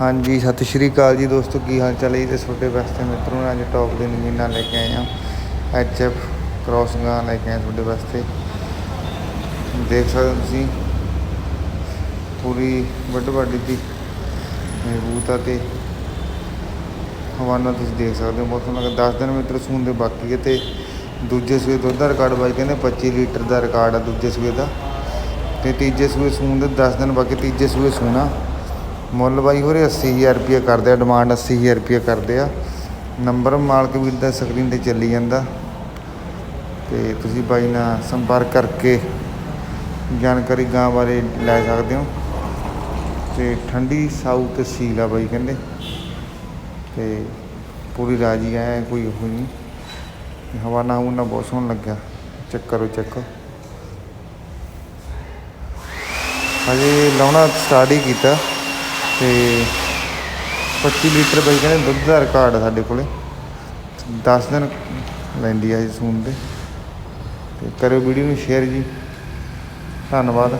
ਹਾਂਜੀ, ਸਤਿ ਸ਼੍ਰੀ ਅਕਾਲ ਜੀ ਦੋਸਤੋ, ਕੀ ਹਾਲ ਚਾਲ ਹੈ ਜੀ ਤੇ ਤੁਹਾਡੇ ਵਾਸਤੇ ਮਿੱਤਰੋ, ਅੱਜ ਟੌਪ ਦੇ ਨਗੀਨਾ ਲੈ ਕੇ ਆਏ ਆ ਐਚ ਐਫ ਕ੍ਰੋਸਿੰਗਾਂ ਲੈ ਕੇ ਆਏ ਤੁਹਾਡੇ ਵਾਸਤੇ। ਦੇਖ ਸਕਦੇ ਹੋ ਤੁਸੀਂ, ਪੂਰੀ ਵੱਡ ਵੱਡੀ ਦੀ ਮਜ਼ਬੂਤ ਆ ਤੇ ਹਵਾਨਾ ਤੁਸੀਂ ਦੇਖ ਸਕਦੇ ਹੋ। ਬਹੁਤ ਸੋਹਣਾ ਲੱਗਾ 10 ਦਿਨ ਮਿੱਤਰ, ਸੂਣ ਦੇ ਬਾਕੀ ਹੈ ਤੇ ਦੂਜੇ ਸੂਏ ਦੁੱਧ ਦਾ ਰਿਕਾਰਡ ਬਾਈ ਕਹਿੰਦੇ 25 ਲੀਟਰ ਦਾ ਰਿਕਾਰਡ ਆ ਦੂਜੇ ਸੂਏ ਦਾ। ਤੇ ਤੀਜੇ ਸੂਏ ਸੂਨ ਦੇ 10 ਦਿਨ ਬਾਕੀ ਤੀਜੇ ਸੂਏ ਸੂਣਾ। ਮੁੱਲ ਬਾਈ ਹੋਰੇ 80000 ਰੁਪਏ ਕਰਦੇ ਆ ਡਿਮਾਂਡ 80000 ਰੁਪਏ ਕਰਦੇ ਆ। ਨੰਬਰ ਮਾਲਕ ਵੀਰ ਦਾ ਸਕਰੀਨ ਤੇ ਚੱਲੀ ਜਾਂਦਾ। ਤੇ ਤੁਸੀਂ ਬਾਈ ਨਾਲ ਸੰਪਰਕ ਕਰਕੇ ਜਾਣਕਾਰੀ ਗਾਂ ਬਾਰੇ ਲੈ ਸਕਦੇ ਹੋ। ਤੇ ਠੰਡੀ ਸਾਊ ਤੇ ਸੀਲ ਆ ਬਾਈ ਕਹਿੰਦੇ। ਤੇ ਪੂਰੀ ਰਾਜੀ ਐ, ਕੋਈ ਉਹ ਨਹੀਂ। ਹਵਾ ਨਾ ਉਹਨਾਂ ਬਹੁਤ ਸੋਹਣ ਲੱਗਿਆ। ਚੈੱਕ ਕਰੋ, ਚੈੱਕ। ਹਜੇ ਲਾਉਣਾ ਸਟਾਰਟ ਹੀ ਕੀਤਾ। ਤੇ 25 ਲੀਟਰ ਬਈ ਕਹਿੰਦੇ ਦੁੱਧ ਦਾ ਰਿਕਾਰਡ ਆ ਸਾਡੇ ਕੋਲੇ। 10 ਦਿਨ ਲੈਂਦੀ ਆ ਜੀ ਸੂਨ 'ਤੇ। ਤੇ ਕਰਿਓ ਵੀਡੀਓ ਨੂੰ ਸ਼ੇਅਰ ਜੀ। ਧੰਨਵਾਦ।